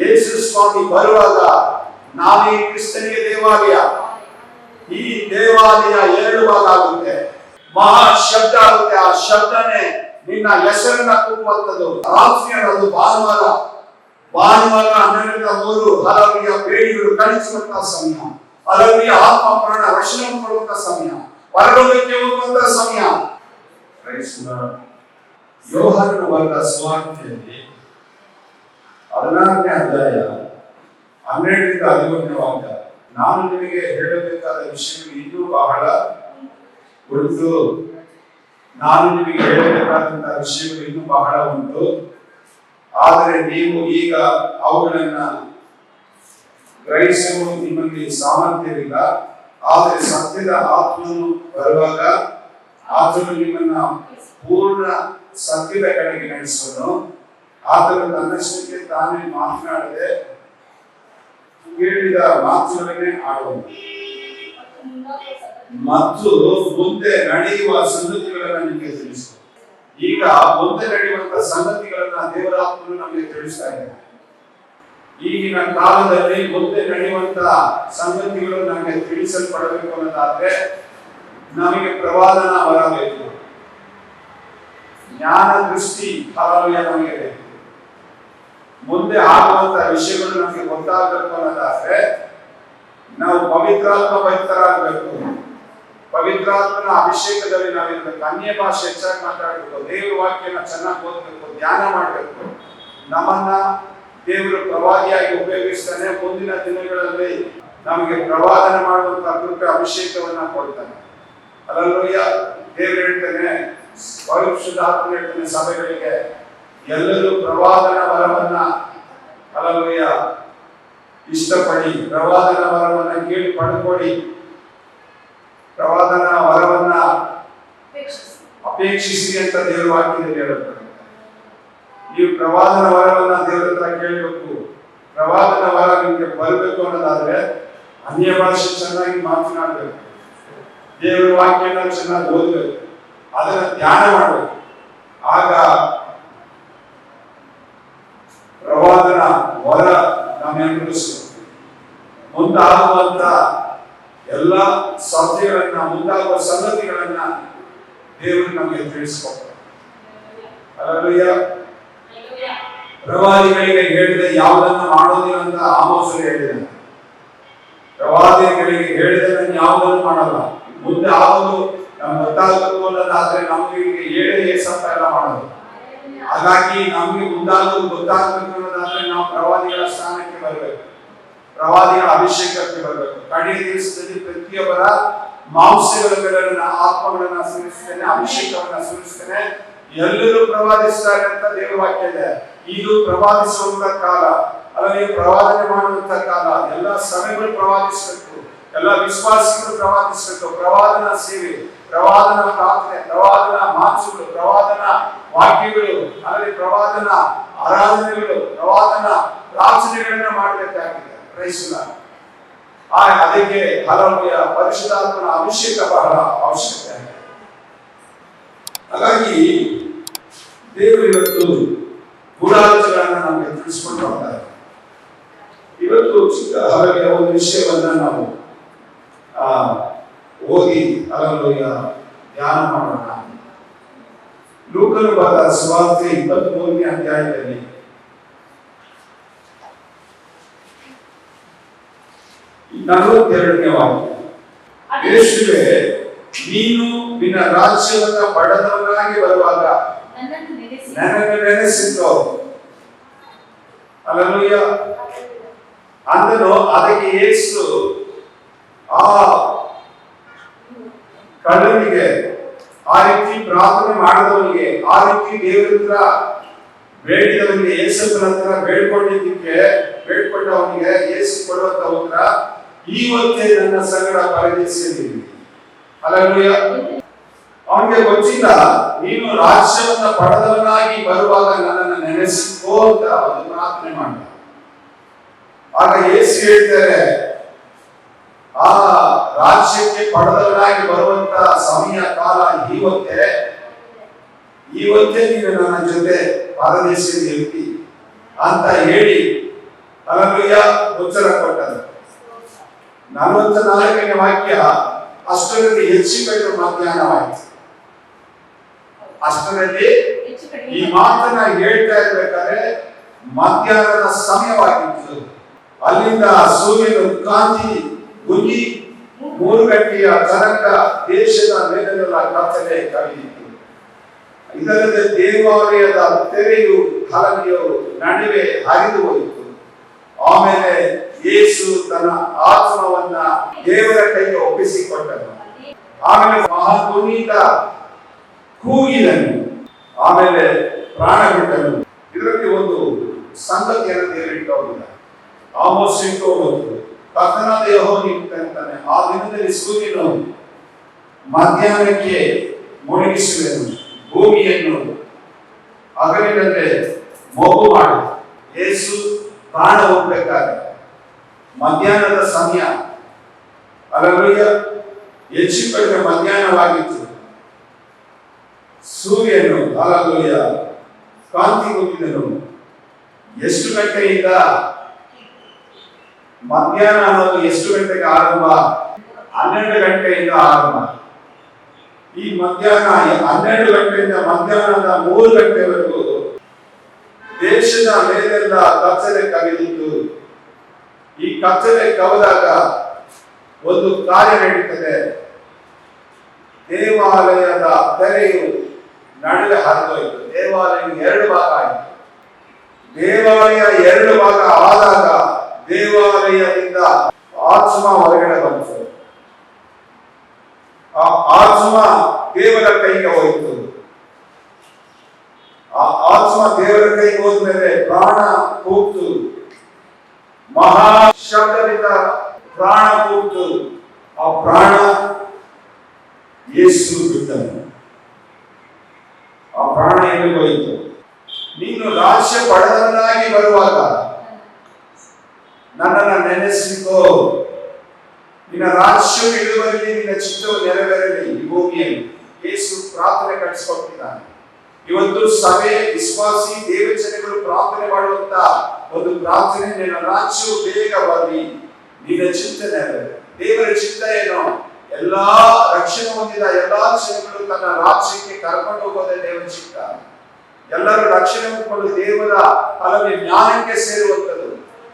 ಯೇಸು ಸ್ವಾಮಿ ಬರುವಾಗ ನಾವೇ ಕ್ರಿಸ್ತನಿಗೆ ದೇವಾಲಯ ಈ ದೇವಾಲಯ ಎರಡು ಭಾಗ ಆಗುತ್ತೆ ಮಹಾ ಶಬ್ದ ಆಗುತ್ತೆ ಆ ಶಬ್ದನೇ ನಿನ್ನ ಹೆಸರನ್ನ ಕೂಗುವಂಥದ್ದು ರಾತ್ರಿ ಅದು ಭಾನುವಾರ ಭಾನುವಾರ ಹನ್ನೆರಡರಿಂದ ಮೂರು ಹಲವಿಯ ಬೇಡಿಗಳು ಕಳಿಸುವಂತಹ ಸಮಯ ಹಲವಿಯ ಆತ್ಮ ಪ್ರಾಣ ರಕ್ಷಣೆ ಮಾಡುವಂತಹ ಸಮಯ ಪರಲೋಕಕ್ಕೆ ಹೋಗುವಂತಹ ಸಮಯ ಯೋಹನ ವರ್ಗ ಸ್ವಾರ್ಥೆಯಲ್ಲಿ ಹದಿನಾರನೇ ಅಧ್ಯಾಯ ಹನ್ನೆರಡರಿಂದ ಹದಿಮೂರನೇ ಅಂತ ನಾನು ನಿಮಗೆ ಹೇಳಬೇಕಾದ ವಿಷಯಗಳು ಇನ್ನೂ ಬಹಳ ಉಂಟು. ನಾನು ನಿಮಗೆ ಹೇಳಬೇಕಾದಂತಹ ವಿಷಯಗಳು ಇನ್ನೂ ಬಹಳ ಉಂಟು. ಆದರೆ ನೀವು ಈಗ ಅವುಗಳನ್ನ ಗ್ರಹಿಸಲು ನಿಮ್ಮಲ್ಲಿ ಸಾಮರ್ಥ್ಯವಿಲ್ಲ. ಆದರೆ ಸತ್ಯದ ಆತ್ಮನು ಬರುವಾಗ ಆತನು ನಿಮ್ಮನ್ನ ಪೂರ್ಣ ಸತ್ಯದ ಕಡೆಗೆ ನಡೆಸುವನು. ಆತನು ನನ್ನಷ್ಟಕ್ಕೆ ತಾನೇ ಮಾತನಾಡದೆ ಕೇಳಿದ ಮಾತುಗಳನ್ನೇ ಆಡುವ ಮತ್ತು ಮುಂದೆ ನಡೆಯುವ ಸಂಗತಿಗಳನ್ನ ನಿಮಗೆ ತಿಳಿಸು ಈಗ ಮುಂದೆ ನಡೆಯುವಂತ ಸಂಗತಿಗಳನ್ನ ದೇವರಾತ್ಮರು ನಮಗೆ ತಿಳಿಸ್ತಾ ಇದ್ದಾರೆ. ಈಗಿನ ಕಾಲದಲ್ಲಿ ಮುಂದೆ ನಡೆಯುವಂತ ಸಂಗತಿಗಳು ನಮಗೆ ತಿಳಿಸಲ್ಪಡಬೇಕು ಅನ್ನೋದಾದ್ರೆ ನಮಗೆ ಪ್ರವಾದನ ಬರಬೇಕು. ಜ್ಞಾನ ದೃಷ್ಟಿ ನಮಗೆ ಬೇಕು. ಮುಂದೆ ಆಗುವಂತಹ ವಿಷಯಗಳು ನಮಗೆ ಗೊತ್ತಾಗಬೇಕು ಅನ್ನೋದಾದ್ರೆ, ನಾವು ಪವಿತ್ರಾತ್ಮ ಭಕ್ತರಾಗಬೇಕು. ಪವಿತ್ರಾತ್ಮನ ಅಭಿಷೇಕದಲ್ಲಿ ನಾವಿಂದ ಅನ್ಯ ಭಾಷೆ ಹೆಚ್ಚಾಗಿ ಮಾತಾಡಬೇಕು, ದೇವರ ವಾಕ್ಯನ ಚೆನ್ನಾಗಿ ಓದಬೇಕು, ಧ್ಯಾನ ಮಾಡಬೇಕು. ನಮ್ಮನ್ನ ದೇವರು ಪ್ರವಾದಿಯಾಗಿ ಉಪಯೋಗಿಸ್ತಾನೆ, ಮುಂದಿನ ದಿನಗಳಲ್ಲಿ ನಮಗೆ ಪ್ರವಾದನ ಮಾಡುವಂತ ಕೃಪೆ ಅಭಿಷೇಕವನ್ನ ಕೊಡ್ತಾನೆ. ಅದರಲ್ಲೂ ದೇವರು ಹೇಳ್ತಾನೆ ಪರಿಶುದ್ಧಾತ್ಮ ಹೇಳ್ತಾನೆ ಸಭೆಗಳಿಗೆ ಎಲ್ಲರೂ ಪ್ರವಾದನ ವರವನ್ನ ಅಲಲುಯ್ಯ ಇಷ್ಟಪಡಿ ಪ್ರವಾದನ ವರವನ್ನ ಕೇಳಿ ಪಡ್ಕೊಡಿ ಪ್ರವಾದನ ವರವನ್ನ ಅಪೇಕ್ಷಿಸಿ ಅಂತ ದೇವರ ವಾಕ್ಯದಲ್ಲಿ ಹೇಳುತ್ತೆ ನೀವು ಪ್ರವಾದನ ವರವನ್ನ ದೇವರ ಹತ್ರ ಕೇಳಬೇಕು. ಪ್ರವಾದನ ವರ ನಿಮಗೆ ಬರಬೇಕು ಅನ್ನೋದಾದ್ರೆ ಅನ್ಯ ಭಾಷೆ ಚೆನ್ನಾಗಿ ಮಾತನಾಡಬೇಕು. ದೇವರ ವಾಕ್ಯನ ಚೆನ್ನಾಗಿ ಓದಬೇಕು. ಅದನ್ನ ಧ್ಯಾನ ಮಾಡಬೇಕು. ಆಗ ಪ್ರವಾದನ ವರ ನಮ್ಮೆಲ್ಲರೂ ಮುಂದಾಗುವಂತ ಎಲ್ಲ ಸತ್ಯಗಳನ್ನ, ಮುಂದಾಗುವ ಸಂಗತಿಗಳನ್ನ ದೇವರು ನಮಗೆ ತಿಳಿಸ್ಕೊಡ್ತಾರೆ ಪ್ರವಾದಿಗಳಿಗೆ ಹೇಳಿದ ಯಾವುದನ್ನು ಮಾಡೋದಿಲ್ಲ ಅಂತ ಆಮೋಸರು ಹೇಳಿದ ಪ್ರವಾದಿಗಳಿಗೆ ಹೇಳಿದ ನಾನು ಯಾವುದನ್ನು ಮಾಡಲ್ಲ. ಮುಂದೆ ಆಗೋದು ನಮ್ಗೆ ಗೊತ್ತಾಗಬೇಕು ಅನ್ನೋದಾದ್ರೆ ನಮ್ಗೆ ಹೇಳಿ ಸಂತ ಎಲ್ಲ ಮಾಡೋದು. ಹಾಗಾಗಿ ನಮಗೆ ಮುಂದಾಗೋದು ಗೊತ್ತಾಗಬೇಕಾದ್ರೆ ನಾವು ಪ್ರವಾದಿಗಳ ಸ್ಥಾನಕ್ಕೆ ಬರಬೇಕು. ಪ್ರವಾದಿಗಳ ಅಭಿಷೇಕಕ್ಕೆ ಬರಬೇಕು. ಕಡೆಯ ದಿವಸದಲ್ಲಿ ಪ್ರತಿಯೊಬ್ಬರ ಮಾಂಸಗಳ ಆತ್ಮಗಳನ್ನ ಸುರಿಸ್ತೇನೆ ಅಭಿಷೇಕವನ್ನ ಸುರಿಸ್ತೇನೆ ಎಲ್ಲರೂ ಪ್ರವಾದಿಸ್ತಾರೆ ಅಂತ ದೇವವಾಕ್ಯ ಇದೆ. ಇದು ಪ್ರವಾದಿಸುವಂತ ಕಾಲ, ಅಲ್ಲದೆ ಪ್ರವಾದನೆ ಮಾಡುವಂತ ಕಾಲ, ಎಲ್ಲ ಸಭೆಗಳು ಪ್ರವಾದಿಸಬೇಕು. ಎಲ್ಲ ವಿಶ್ವಾಸಿಗಳು ಪ್ರವಾದಿಸಬೇಕು. ಪ್ರವಾದನ ಸೇವೆ, ಪ್ರವಾದನ ಪ್ರಾರ್ಥನೆ, ಪ್ರವಾದನ ಮಾತುಗಳು, ಪ್ರವಾದನ ವಾಕ್ಯಗಳು ಅಲ್ಲಿ ಪ್ರವಾದನ ಆರಾಧನೆಗಳು, ಪ್ರವಾದನ ಪ್ರಾರ್ಥನೆಗಳನ್ನ ಮಾಡಬೇಕಾಗಿದೆ. ಪ್ರೈಸಲ ಆ ಅದಕ್ಕೆ ಹಲವೆಯ ಪರಿಶುದ್ಧಾತ್ಮನ ಅಭಿಷೇಕ ಬಹಳ ಅವಶ್ಯಕತೆ ಆಗಿದೆ. ಹಾಗಾಗಿ ದೇವರು ಇವತ್ತು ಗೂಢಾಲೋಚನೆಗಳನ್ನ ನಮಗೆ ತಿಳಿಸ್ಕೊಂಡು ಬರ್ತಾರೆ ಇವತ್ತು ಚಿಕ್ಕ ಹಲವೆಯ ಒಂದು ವಿಷಯವನ್ನ ನಾವು ಓದಿ ಅದನ್ನು ಧ್ಯಾನ ಮಾಡೋಣ. ಲೂಕನು ಬರೆದ ಸ್ವಾರ್ಥ ಇಪ್ಪತ್ತ್ ಮೂರನೇ ಅಧ್ಯಾಯದಲ್ಲಿ. ನಲವತ್ತೆರಡನೇ ವಾಕ್ಯ. ಯೇಸುವೆ ನೀನು ನಿನ್ನ ರಾಜ್ಯವನ್ನ ಪಡೆದವನಾಗಿ ಬರುವಾಗ ನನಗೆ ನೆನೆಸಿದ್ದು ಅಲ್ಲೂಯ್ಯ ಅಂದನು ಅದಕ್ಕೆ ಯೇಸು ಆ ಕಳ್ಳನಿಗೆ, ಆ ರೀತಿ ಪ್ರಾರ್ಥನೆ ಮಾಡಿದವನಿಗೆ, ಆ ರೀತಿ ದೇವರತ್ರ ಬೇಡಿದವನಿಗೆ ಯೇಸಪ್ಪನ ಬೇಡ್ಕೊಂಡಿದ್ದಕ್ಕೆ, ಬೇಡ್ಕೊಂಡವನಿಗೆ ಯೇಸು ಕೊಡುವಂತ ಉತ್ತರ ಇವತ್ತೇ ನನ್ನ ಸಂಗಡ ಪರದೇಶಿಯಲ್ಲಿ ಅಲ್ಲೂಯ್ಯ ಅವನಿಗೆ ಗೊತ್ತಿಲ್ಲ, ನೀನು ರಾಜ್ಯವನ್ನ ಪಡೆದವನಾಗಿ ಬರುವಾಗ ನನ್ನನ್ನು ನೆನೆಸಿಕೋ ಅಂತ ಪ್ರಾರ್ಥನೆ ಮಾಡ ಆಗ ಯೇಸು ಹೇಳ್ತಾರೆ ಆ ರಾಜ್ಯಕ್ಕೆ ಪಡೆದವರಾಗಿ ಬರುವಂತ ಸಮಯ ಕಾಲ ಇವತ್ತೇ ಇವತ್ತೇ ನೀನು ನನ್ನ ಜೊತೆ ಪರದೇಶದಲ್ಲಿ ಇರ್ತಿ ಅಂತ ಹೇಳಿ ತನಗೆಯ ಉತ್ತರ ಕೊಟ್ಟನು. ನಲವತ್ತ ನಾಲ್ಕನೇ ವಾಕ್ಯ ಅಷ್ಟರಲ್ಲಿ ಹೆಚ್ಚಿಕೊಂಡು ಮಧ್ಯಾಹ್ನವಾಯಿತು. ಅಷ್ಟರಲ್ಲಿ ಈ ಕಡಿಮೆ ಮಾತನ್ನ ಹೇಳ್ತಾ ಇರ್ಬೇಕಾದ್ರೆ ಮಧ್ಯಾಹ್ನದ ಸಮಯವಾಗಿತ್ತು. ಅಲ್ಲಿಂದ ಸೂರ್ಯನ ಕಾಂತಿ ಗುಂಗಿ ಮೂರು ಗಂಟೆಯ ತನಕ ದೇಶದ ಮೇಲೆಲ್ಲ ಕತ್ತಲೆ ಕವಿದಿತ್ತು. ಇದಲ್ಲದೆ ದೇವಾಲಯದ ತೆರೆಯು ಹಲಗೆಯು ನಡುವೆ ಹರಿದು ಹೋಯಿತು. ಆಮೇಲೆ ಯೇಸು ತನ್ನ ಆತ್ಮವನ್ನ ದೇವರ ಕೈಗೆ ಒಪ್ಪಿಸಿಕೊಂಡನು. ಆಮೇಲೆ ಮಹಾಪುನೀತ ಕೂಗಿದನು. ಆಮೇಲೆ ಪ್ರಾಣ ಬಿಟ್ಟನು ಇದರಲ್ಲಿ ಒಂದು ಸಂಗತಿಯನ್ನು ದೇವರಿಟ್ಟು ಹೋಗಿಲ್ಲ ಆಮೋಸ್ ಹೋಗುವುದು ಕರ್ತನಾದ ಯೆಹೋವನು ಅಂತಾನೆ ಆ ದಿನದಲ್ಲಿ ಸೂರ್ಯನು ಮಧ್ಯಾಹ್ನಕ್ಕೆ ಮುಳುಗಿಸುವೆನು, ಭೂಮಿಯನ್ನು ಹಗಲಿನಂತೆ ಮಗು ಮಾಡಿ. ಯೇಸು ಪ್ರಾಣ ಹೋಗ್ಬೇಕಾದ್ರೆ ಮಧ್ಯಾಹ್ನದ ಸಮಯ. ಅಲ್ಲೂಯ್ಯ ಹೆಚ್ಚು ಕಡಿಮೆ ಮಧ್ಯಾಹ್ನವಾಗಿತ್ತು. ಸೂರ್ಯನು ಅಲವಳಿಯ ಕಾಂತಿ ಹೋಗಿದನು ಎಷ್ಟು ಗಂಟೆಯಿಂದ ಮಧ್ಯಾಹ್ನ ಅನ್ನೋದು ಎಷ್ಟು ಗಂಟೆಗೆ ಆರಂಭ? ಹನ್ನೆರಡು ಗಂಟೆಯಿಂದ ಆರಂಭ. ಈ ಮಧ್ಯಾಹ್ನ ಹನ್ನೆರಡು ಗಂಟೆಯಿಂದ ಮಧ್ಯಾಹ್ನದ ಮೂರು ಗಂಟೆವರೆಗೂ ದೇಶದ ಮೇಲೆಲ್ಲ ಕಚ್ಚಲೆ ಕವಿದಿತ್ತು ಈ ಕಚ್ಚಲೆ ಕವಿದಾಗ ಒಂದು ಕಾರ್ಯ ನಡೀತದೆ. ದೇವಾಲಯದ ತೆರೆಯು ನಡುವೆ ಹರಿದೋಯ್ತು. ದೇವಾಲಯ ಎರಡು ಭಾಗ ಆಯಿತು. ದೇವಾಲಯ ಎರಡು ಭಾಗ ಆದಾಗ ದೇವಾಲಯದಿಂದ ಆತ್ಮ ಹೊರಗಡೆ ಬಂತು. ಆ ಆತ್ಮ ದೇವರ ಕೈಗೆ ಹೋಯಿತು. ಆ ಆತ್ಮ ದೇವರ ಕೈಗೆ ಹೋದ್ಮೇಲೆ ಪ್ರಾಣ ಕೂಗ್ತು. ಮಹಾ ಶಬ್ದದಿಂದ ಪ್ರಾಣ ಕೂಗ್ತು. ಆ ಪ್ರಾಣ ಯೇಸು ಬಿಟ್ಟನು. ಆ ಪ್ರಾಣ ಎಲ್ಲಿ ಹೋಯಿತು? ನೀನು ರಾಜ್ಯ ಪಡೆದನ್ನಾಗಿ ಬರುವಾಗ ನನ್ನನ್ನು ನೆನೆಸಿಕೋ. ನಿನ್ನ ರಾಜ್ಯವು ಇಳುವಲ್ಲಿ ನಿನ್ನ ಚಿತ್ತವು ನೆರವೇರಲಿ ಈ ಭೂಮಿಯಲ್ಲಿ. ಯೇಸು ಪ್ರಾರ್ಥನೆ ಕಳಿಸಿಕೊಟ್ಟಿದ್ದಾನೆ. ಇವತ್ತು ಸಭೆ, ವಿಶ್ವಾಸಿ ದೇವಚನೆಗಳು ಪ್ರಾರ್ಥನೆ ಮಾಡುವಂತ ಒಂದು ಪ್ರಾರ್ಥನೆ, ನಿನ್ನ ರಾಜ್ಯವು ಬೇಗ ಬರಲಿ. ನಿನ್ನ ಚಿಂತನೆ ದೇವರ ಚಿತ್ತ ಏನು? ಎಲ್ಲಾ ರಕ್ಷಣೆ ಹೊಂದಿದ ಎಲ್ಲಾ ಜನಗಳು ತನ್ನ ರಾಜ್ಯಕ್ಕೆ ಕರ್ಕೊಂಡು ಹೋಗೋದೇ ದೇವರ ಚಿತ್ತ. ಎಲ್ಲರೂ ರಕ್ಷಣೆ ಹೊಂದಿಕೊಂಡು ದೇವರ ಹಲವು ಜ್ಞಾನಕ್ಕೆ ಸೇರುವಂಥದ್ದು.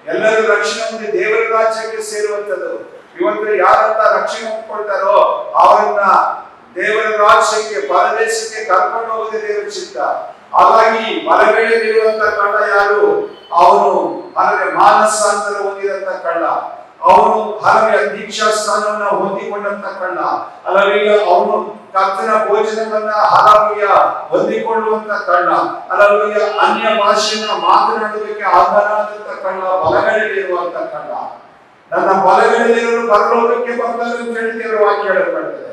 ಎಲ್ಲರೂ ರಕ್ಷಣೆ ಹೊಂದಿ ದೇವರ ರಾಜ್ಯಕ್ಕೆ ಸೇರುವಂತದ್ದು ಇವತ್ತು ಯಾರನ್ನ ರಕ್ಷಣೆ ಹೊಂದ್ಕೊಳ್ತಾರೋ ಅವರನ್ನ ದೇವರ ರಾಜ್ಯಕ್ಕೆ, ಪರದೇಶಕ್ಕೆ ಕರ್ಕೊಂಡು ಹೋಗುದೇ ದೇವರ ಚಿತ್ತ. ಹಾಗಾಗಿ ಬಲಗಡೆಯಲ್ಲಿರುವಂತ ಕಳ್ಳ ಯಾರು? ಅವನು ಅಂದ್ರೆ ಮಾನಸಾಂತರ ಹೊಂದಿದಂತ ಕಳ್ಳ. ಅವನು ಹಲವೆಯ ದೀಕ್ಷಾ ಸ್ಥಾನವನ್ನ ಹೊಂದಿಕೊಂಡಂತ ಕಳ್ಳ ಅಲ್ಲವೇ ಅವನು ಕರ್ತನ ಭೋಜನವನ್ನ ಹಲವೆಯ ಹೊಂದಿಕೊಳ್ಳುವಂತ ಕಳ್ಳ ಅಲ್ಲವೇ ಅನ್ಯ ಭಾಷೆಯನ್ನ ಮಾತನಾಡುವುದಕ್ಕೆ ಆದಂತ ಕಳ್ಳ ಬಲಗಡೆಯಲ್ಲಿರುವಂತ ಕಳ್ಳ ನನ್ನ ಬಲಗಡೆಯಲ್ಲಿರುವ ಪರಲೋಕಕ್ಕೆ ಬರ್ತಾರೆ ಅಂತ ಹೇಳಿ ದೇವರ ವಾಕ್ಯ ಹೇಳಲ್ಪಡ್ತದೆ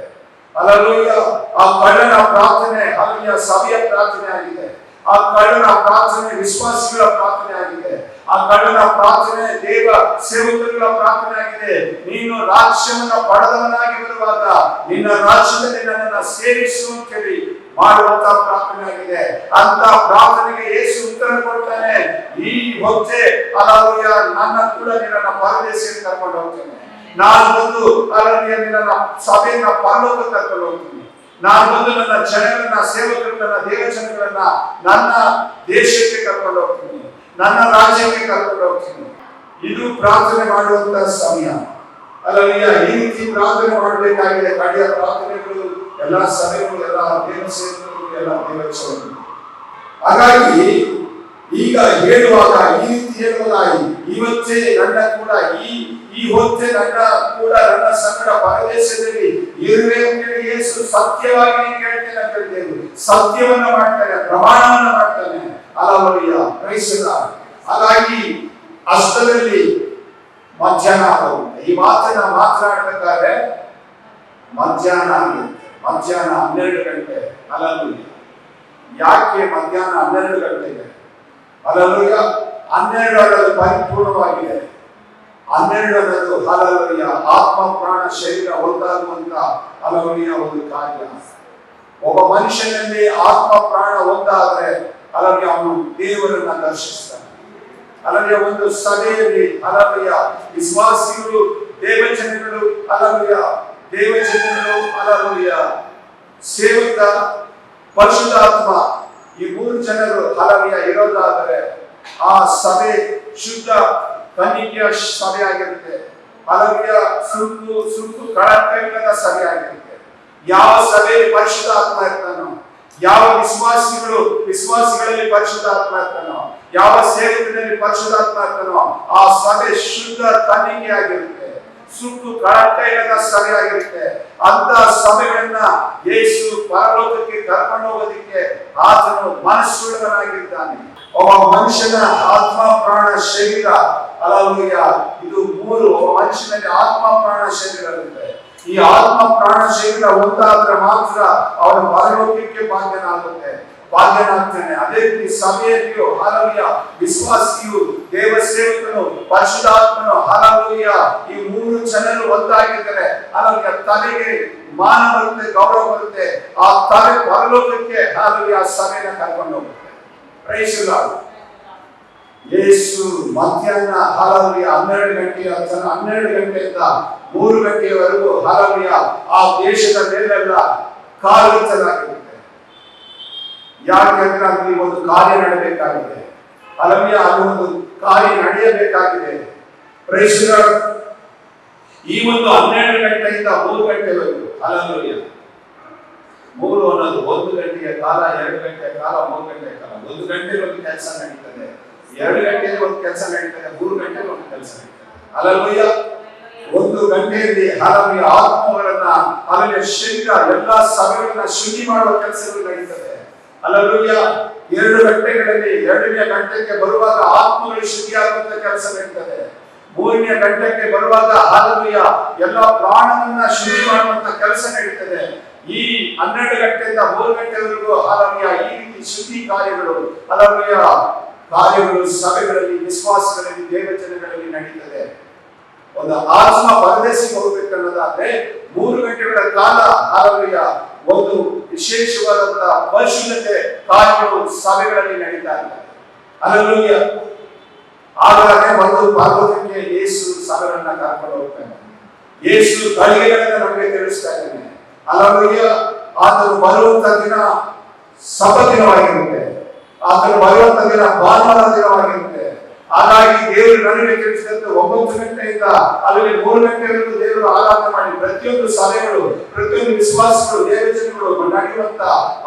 ಅಲ್ಲೂಯ್ಯ ಆ ಕಳ್ಳನ ಪ್ರಾರ್ಥನೆ ಹಾಗೆಯ ಸಭೆಯ ಪ್ರಾರ್ಥನೆ ಆಗಿದೆ. ಆ ಕಳ್ಳನ ಪ್ರಾರ್ಥನೆ ವಿಶ್ವಾಸಿಗಳ ಪ್ರಾರ್ಥನೆ ಆಗಿದೆ. ಆ ಕಳ್ಳನ ಪ್ರಾರ್ಥನೆ, ದೇವ ಸೇವಕರುಗಳ ಪ್ರಾರ್ಥನೆ ಆಗಿದೆ. ನೀನು ರಾಜ್ಯವನ್ನ ಪಡೆದವನಾಗಿ ಬರುವಾಗ ನಿನ್ನ ರಾಜ್ಯದಲ್ಲಿ ನನ್ನನ್ನು ಸೇರಿಸು ಅಂತ ಹೇಳಿ ಮಾಡುವಂತ ಪ್ರಾರ್ಥನೆ ಆಗಿದೆ. ಅಂತ ಪ್ರಾರ್ಥನೆಗೆ ಯೇಸು ಉತ್ತರ ಕೊಡ್ತಾನೆ. ಈ ಹೊತ್ತೆ, ಅಲಾಲುಯ, ನನ್ನ ಕೂಡ ನಿನ್ನ ಪರದೇಶಕ್ಕೆ ಕರ್ಕೊಂಡು ಹೋಗ್ತೇನೆ. ನಾನು ಬಂದು ಅಲ್ಲಿಯ, ನಿನ್ನ ಸಭೆಯನ್ನ ಪರಲೋಕ ಕರ್ಕೊಂಡು ಹೋಗ್ತೀನಿ. ನಾನು ಬಂದು ನನ್ನ ಜನಗಳನ್ನ ಸೇವಕರನ್ನ ದೇವಜನಗಳನ್ನ ನನ್ನ ದೇಶಕ್ಕೆ ಕರ್ಕೊಂಡು ಹೋಗ್ತೀನಿ. ನನ್ನ ರಾಜ್ಯಕ್ಕೆ ಕರ್ಕೊಂಡು ಹೋಗ್ತೀನಿ. ಇದು ಪ್ರಾರ್ಥನೆ ಮಾಡುವಂತ ಸಮಯ. ಅಲ್ಲಲಿಯ ಈ ರೀತಿ ಪ್ರಾರ್ಥನೆ ಮಾಡಬೇಕಾಗಿದೆ. ಕಡೆಯ ಪ್ರಾರ್ಥನೆಗಳು, ಎಲ್ಲ ಸಭೆಗಳು, ಎಲ್ಲ ದೇವ ಸೇವೆಗಳು, ಎಲ್ಲ ದೇವಚನರು ಹಾಗಾಗಿ ಈಗ ಹೇಳುವಾಗ ಈ ರೀತಿ ಹೇಳುವುದಾಗಿ ಇವತ್ತೇ ನನ್ನ ಕೂಡ, ಈ ಈ ಹೊತ್ತೆ ನನ್ನ ಕೂಡ, ನನ್ನ ಸಂಗಡ ಪರದೇಶದಲ್ಲಿ ಇರುವೆ ಅಂತೇಳಿ ಯೇಸು ಸತ್ಯವಾಗಿ ನೀನು ಹೇಳ್ತೇನೆ ಅಂತ ಹೇಳ್ತೇನೆ. ಸತ್ಯವನ್ನ ಮಾಡ್ತಾನೆ, ಪ್ರಮಾಣವನ್ನು ಮಾಡ್ತಾನೆ. ಅಲವಲಿಯ ಕ್ರೈಸ್ತರ ಹಾಗಾಗಿ ಅಷ್ಟದಲ್ಲಿ ಮಧ್ಯಾಹ್ನ ಈ ಮಾತನ್ನ ಮಾತನಾಡಬೇಕಾದ್ರೆ ಮಧ್ಯಾಹ್ನ ಆಗುತ್ತೆ ಮಧ್ಯಾಹ್ನ ಹನ್ನೆರಡು ಗಂಟೆ ಅಲಲುಯ್ಯ ಯಾಕೆ ಮಧ್ಯಾಹ್ನ ಹನ್ನೆರಡು ಗಂಟೆಗೆ ಅಲಲುಯ್ಯ ಹನ್ನೆರಡು ಅನ್ನೋದು ಪರಿಪೂರ್ಣವಾಗಿದೆ. ಹನ್ನೆರಡು ಅನ್ನೋದು ಹಲಲುಯ್ಯ ಆತ್ಮ ಪ್ರಾಣ ಶರೀರ ಒಂದಾಗುವಂತ ಅಲಲುಯ್ಯ ಒಂದು ಕಾರ್ಯ. ಒಬ್ಬ ಮನುಷ್ಯನಲ್ಲಿ ಆತ್ಮ ಪ್ರಾಣ ಒಂದಾದ್ರೆ ಅಲಲುಯ್ಯ ಅವನು ದೇವರನ್ನ ದರ್ಶಿಸ್ತಾನೆ. ಅಲ್ಲದೆ ಒಂದು ಸಭೆಯಲ್ಲಿ ಅಲಲುಯ ವಿಶ್ವಾಸಿಗಳು ದೇವಜನಗಳು ಅಲಲುಯ ದೇವಜನಗಳು ಅಲಲುಯ ಸೇವಕ, ಪರಿಶುದ್ಧಾತ್ಮ, ಈ ಮೂರು ಜನರು ಹಲವಿಯ ಇರೋದಾದರೆ ಆ ಸಭೆ ಶುದ್ಧ ಕನ್ನಿಕೆಯ ಸಭೆ ಆಗಿರುತ್ತೆ. ಹಲವಿಯ ಸುಟ್ಟು ಸುಟ್ಟು ಕಳಕಳಿಲ್ಲದ ಸಭೆ ಆಗಿರುತ್ತೆ. ಯಾವ ಸಭೆ ಪರಿಶುದ್ಧಾತ್ಮ ಇರ್ತಾನೋ ಯಾವ ವಿಶ್ವಾಸಿಗಳು ವಿಶ್ವಾಸಿಗಳಲ್ಲಿ ಪರಿಶುದ್ಧಾತ್ಮ ಇರ್ತಾನೋ, ಯಾವ ಪರಿಶುದ್ಧಾತ್ಮ ಇರ್ತಾನೋ, ಆ ಸಭೆ ಶುದ್ಧ ತನಿಖೆ ಆಗಿರುತ್ತೆ ಸುಟ್ಟು ಕಳಕಳಿಲ್ಲದ ಸಭೆ ಆಗಿರುತ್ತೆ ಅಂತ ಸಭೆಗಳನ್ನ ಯೇಸು ಪರಲೋಕಕ್ಕೆ ಕರ್ಕೊಂಡು ಹೋಗೋದಿಕ್ಕೆ ಆತನು ಮನಸ್ಸುಳ್ಳವನಾಗಿದ್ದಾನೆ. ಒಬ್ಬ ಮನುಷ್ಯನ ಆತ್ಮ ಪ್ರಾಣ ಶರೀರ ಅಲ್ಲ ಇದು ಮೂರು ಮನುಷ್ಯನಲ್ಲಿ ಆತ್ಮ ಪ್ರಾಣ ಶರೀರ ಇರುತ್ತೆ ಈ ಆತ್ಮ ಪ್ರಾಣ ಶರೀರ ಒಂದಾದ್ರೆ ಮಾತ್ರ ಅವನ ಪರಲೋಕಕ್ಕೆ ಭಾಗ್ಯನಾಗುತ್ತೆ. ಭಾಗ್ಯನಾಗ್ತಾನೆ. ಅದೇ ರೀತಿ ಸಭೆಯಲ್ಲಿಯೂ ಹಾಲವ್ಯ ವಿಶ್ವಾಸಿಯು ದೇವ ಸೇವಕನು ಪರಿಶುದ್ಧಾತ್ಮನು ಹಾಲವ್ಯ ಈ ಮೂರು ಜನರು ಒಂದಾಗಿದ್ದರೆ. ಹಾಲವ್ಯ ತಲೆಗೆ ಮಾನ ಬರುತ್ತೆ, ಗೌರವ ಬರುತ್ತೆ. ಆ ತಲೆ ಪರಲೋಕಕ್ಕೆ ಹಾಲವ್ಯ ಸಭೆನ ಕರ್ಕೊಂಡು ಹೋಗುತ್ತೆ. Lord. ಯೇಸು ಮಧ್ಯಾಹ್ನ ಹಾಲವ್ಯ ಹನ್ನೆರಡು ಗಂಟೆಯ ಹನ್ನೆರಡು ಗಂಟೆಯಿಂದ ಮೂರು ಗಂಟೆಯವರೆಗೂ ಹಲವಿಯ ಆ ದೇಶದ ಮೇಲೆಲ್ಲ ಕಾಲುತ್ತಲಾಗಿರುತ್ತೆ ಯಾಕೆಂದ್ರೆ ಅಲ್ಲಿ ಒಂದು ಕಾರ್ಯ ನಡೆಯಬೇಕಾಗಿದೆ ಹಲವಿಯ ಅಲ್ಲಿ ಒಂದು ಕಾರ್ಯ ನಡೆಯಬೇಕಾಗಿದೆ. ಈ ಒಂದು ಹನ್ನೆರಡು ಗಂಟೆಯಿಂದ ಮೂರು ಗಂಟೆವರೆಗೂ ಹಲವಿಯ ಮೂರು ಅನ್ನೋದು ಒಂದು ಗಂಟೆಯ ಕಾಲ, ಎರಡು ಗಂಟೆಯ ಕಾಲ, ಮೂರು ಗಂಟೆಯ ಕಾಲ. ಒಂದು ಗಂಟೆ ಒಂದು ಕೆಲಸ ನಡೀತದೆ. ಎರಡು ಗಂಟೆಗೆ ಒಂದು ಕೆಲಸ ನಡೀತದೆ, ಮೂರು ಗಂಟೆಗೆ ಒಂದು ಕೆಲಸ ನಡೀತದೆ. ಒಂದು ಗಂಟೆಯಲ್ಲಿ ಹಲವು ಆತ್ಮಗಳನ್ನ ಅಲ್ಲಿ ಶರೀರ ಎಲ್ಲಾ ಸಭೆಗಳನ್ನ ಶುದ್ಧಿ ಮಾಡುವ ಕೆಲಸಗಳು ನಡೀತದೆ. ಅಲ್ಲಲ್ವಯ್ಯ ಎರಡು ಗಂಟೆಗಳಲ್ಲಿ ಎರಡನೇ ಗಂಟೆಗೆ ಬರುವಾಗ ಆತ್ಮಗಳು ಶುದ್ಧಿಯಾಗುವಂತ ಕೆಲಸ ನಡೀತದೆ. ಮೂರನೇ ಗಂಟೆಗೆ ಬರುವಾಗ ಹಲವಿಯ ಎಲ್ಲ ಪ್ರಾಣವನ್ನ ಶುದ್ಧಿ ಮಾಡುವಂತ ಕೆಲಸ ನಡೀತದೆ. ಈ ಹನ್ನೆರಡು ಗಂಟೆಯಿಂದ ಮೂರು ಗಂಟೆವರೆಗೂ ಹಲವಿಯ ಈ ರೀತಿ ಶುದ್ಧಿ ಕಾರ್ಯಗಳು ಹಲವಿಯ ಕಾರ್ಯಗಳು ಸಭೆಗಳಲ್ಲಿ, ವಿಶ್ವಾಸಗಳಲ್ಲಿ ದೇವಚನಗಳಲ್ಲಿ ನಡೀತದೆ. ಒಂದು ಆತ್ಮ ಪರದೇಶಕ್ಕೆ ಹೋಗ್ಬೇಕನ್ನೋದಾದ್ರೆ ಮೂರು ಗಂಟೆಗಳ ಕಾಲ ಆರೋಗ್ಯ ಒಂದು ವಿಶೇಷವಾದಂತಹ ಪರಿಶುದ್ಧತೆ ಕಾರ್ಯಗಳು ಸಭೆಗಳಲ್ಲಿ ನಡೀತಾ ಇದೆ ಅಲ್ಲೂಯ್ಯ ಹಾಗಾದ್ರೆ ಒಂದು ಪಾರ್ವತಕ್ಕೆ ಯೇಸು ಸಭೆಗಳನ್ನ ಕರ್ಕೊಂಡು ಹೋಗ್ತಾನೆ. ಏಸು ಗಳಿಗೆಗಳನ್ನ ನಮಗೆ ತಿಳಿಸ್ತಾ ಇದ್ದಾನೆ. ಅಲ್ಲೂಯ್ಯ ಆತನು ಬರುವಂತ ದಿನ ಸಭ ದಿನವಾಗಿರುತ್ತೆ. ಆತನು ಬರುವಂತ ದಿನ ಭಾನುವಾರ ದಿನವಾಗಿರುತ್ತೆ. ಹಾಗಾಗಿ ದೇವರು ನನಗೆ ತಿಳಿಸಿದಂತೆ ಒಂಬತ್ತು ಗಂಟೆಯಿಂದ ಅಲ್ಲಿ ಮೂರು ಗಂಟೆಗಳನ್ನು ದೇವರು ಆರಾಧನೆ ಮಾಡಿ. ಪ್ರತಿಯೊಂದು ಸಭೆಗಳು, ಪ್ರತಿಯೊಂದು ವಿಶ್ವಾಸಗಳು, ದೇವಜನಗಳು ನಡೆಯುವಂತ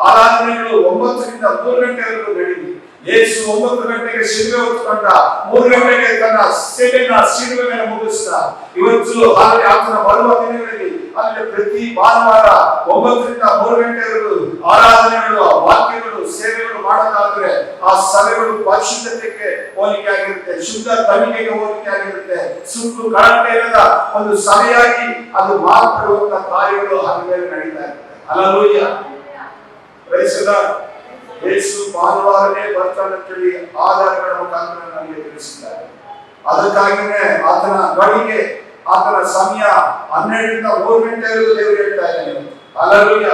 ಆರಾಧನೆಗಳು ಒಂಬತ್ತರಿಂದ ಮೂರು ಗಂಟೆವರೆಗೂ ನಡೆಯಿತು. ಯೇಸು ಒಂಬತ್ತು ಗಂಟೆಗೆ ಶಿಲ್ವೆ ಹೊತ್ಕೊಂಡ ಮೂರು ಗಂಟೆಗೆ ತನ್ನ ಸೇವೆಯನ್ನ ಶಿಲ್ವೆ ಮೇಲೆ ಮುಗಿಸ್ತಾ ಇವತ್ತು ಹಾಗೆ ಆತನ ಬರುವ ದಿನಗಳಲ್ಲಿ ಅಲ್ಲಿ ಪ್ರತಿ ಭಾನುವಾರ ಒಂಬತ್ತರಿಂದ ಮೂರು ಗಂಟೆಗಳು ಆರಾಧನೆಗಳು, ವಾಕ್ಯಗಳು, ಸೇವೆಗಳು ಮಾಡೋದಾದ್ರೆ ಆ ಸಭೆಗಳು ಪರಿಶುದ್ಧತೆಗೆ ಹೋಲಿಕೆ ಆಗಿರುತ್ತೆ, ಶುದ್ಧ ತನಿಖೆಗೆ ಹೋಲಿಕೆ ಆಗಿರುತ್ತೆ. ಸುತ್ತು ಕಳಂಕ ಇಲ್ಲದ ಒಂದು ಸಭೆಯಾಗಿ ಅದು ಮಾರ್ಪಡುವಂತ ಕಾರ್ಯಗಳು ಹಾಗೆ ನಡೀತಾ ಇರುತ್ತೆ. ಅಲ್ಲೂಯ್ಯ ಪ್ರೈಸದ ಯೇಸು ಭಾನುವಾರನೇ ಬರ್ತಾನಂತೇಳಿ ಆಧಾರಗಳ ಮುಖಾಂತರ ನಮಗೆ ತಿಳಿಸಿದ್ದಾರೆ. ಅದಕ್ಕಾಗಿನೇ ಆತನ ಗಳಿಗೆ ಆತನ ಸಮಯ ಹನ್ನೆರಡರಿಂದ ಮೂರು ಗಂಟೆವರೆಗೂ ದೇವರು ಹೇಳ್ತಾ ಇದ್ದಾನೆ. ಅಲ್ಲೂಯ್ಯ